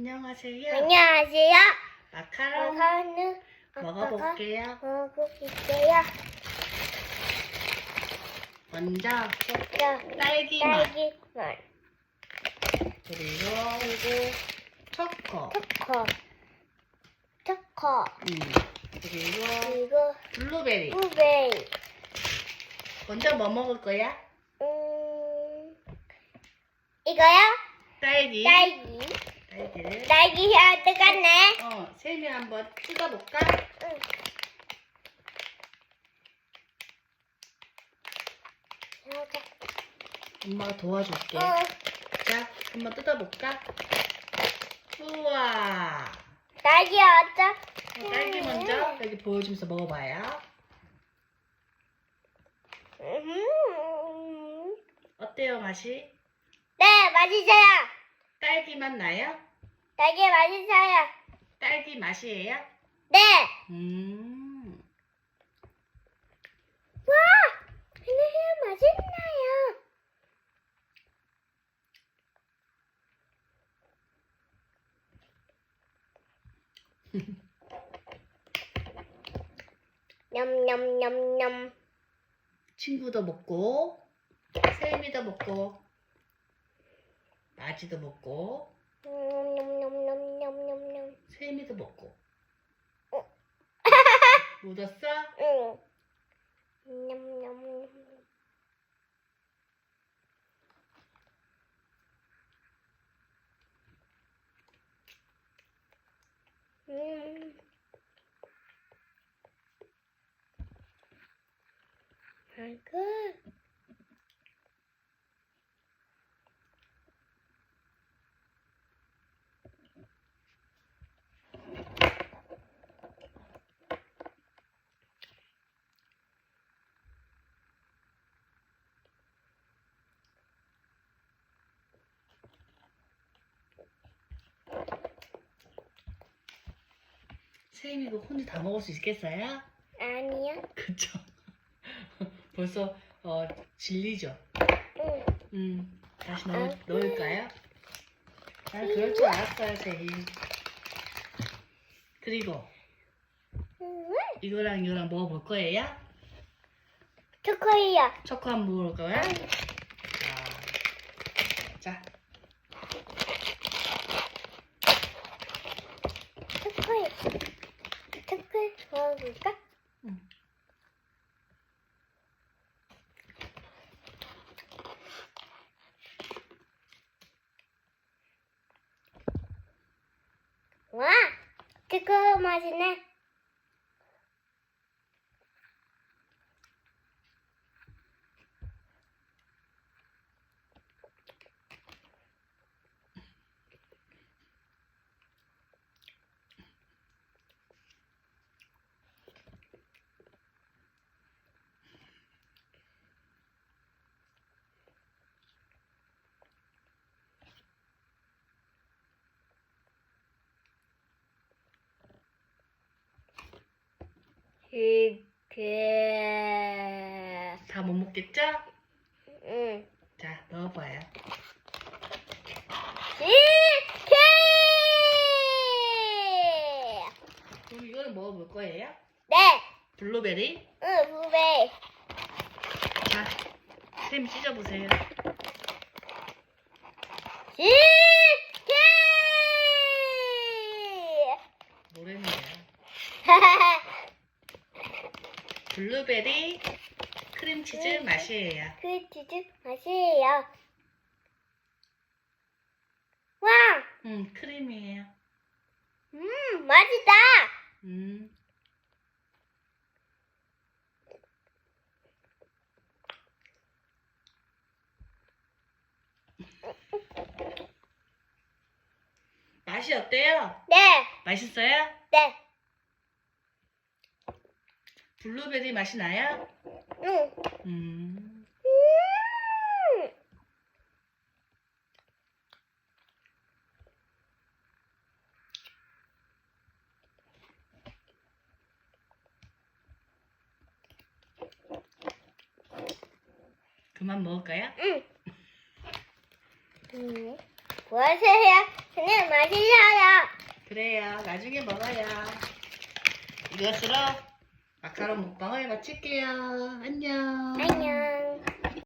안녕하세요. 안녕하세요. 마카롱 마카로는 먹어볼게요. 먹어볼게요. 먼저 먼저 딸기 맛 딸기 맛, 그리고 그리고 초코, 초코, 초코, 음, 그리고 그리고 블루베리. 블루베리. 먼저 뭐 먹을 거야? 음, 이거요? 딸기. 딸기. 딸기가 뜨겁네. 어, 쌤이 한번 뜯어볼까? 응. 이렇게. 엄마가 도와줄게. 어, 자, 한번 뜯어볼까? 우와. 딸기 어쩌? 어, 딸기 먼저 여기 보여주면서 먹어봐요. 음. 어때요, 맛이? 네, 맛있어요. 딸기 맛 나요? 딸기 맛있어요. 딸기 맛이에요? 네. 음. 와, 하나하나 맛있나요? 냠냠냠냠. 친구도 먹고, 쌤이도 먹고, 아지도 먹고, 냠냠냠냠냠냠. 쌤이도 먹고. 어. 묻었어? 응. 냠냠. 음. 아이고. 쌤이 이거 혼자 다 먹을 수 있겠어요? 아니야. 그쵸? 벌써 어, 질리죠? 응. 음, 다시 넣을, 넣을까요? 난 그럴 줄 알았어요, 쌤. 그리고 응. 이거랑 이거랑 먹어볼 거예요? 초코이야. 초코 한번 먹을 거야? 아, 자, 초코이. 초코이 먹어볼까? 응. 와, 초코 맛이네. 이게, 다 못 먹겠죠? 응. 자, 넣어봐요. 이게. 그럼 이거는 먹어볼 거예요? 네, 블루베리? 응, 후배. 자, 쌤 찢어보세요. 이게. 노래는요. 블루베리 크림치즈 맛이에요. 그 치즈 맛이에요. 와, 음, 크림이에요. 음, 맛있다. 음. 맛이 어때요? 네, 맛있어요? 네, 블루베리 맛이 나요? 응. 음. 음. 그만 먹을까요? 응. 음. 뭐 하세요? 그냥 맛있어요. 그래요. 나중에 먹어요. 이것으로 마카롱 먹방을 마칠게요. 안녕. 안녕.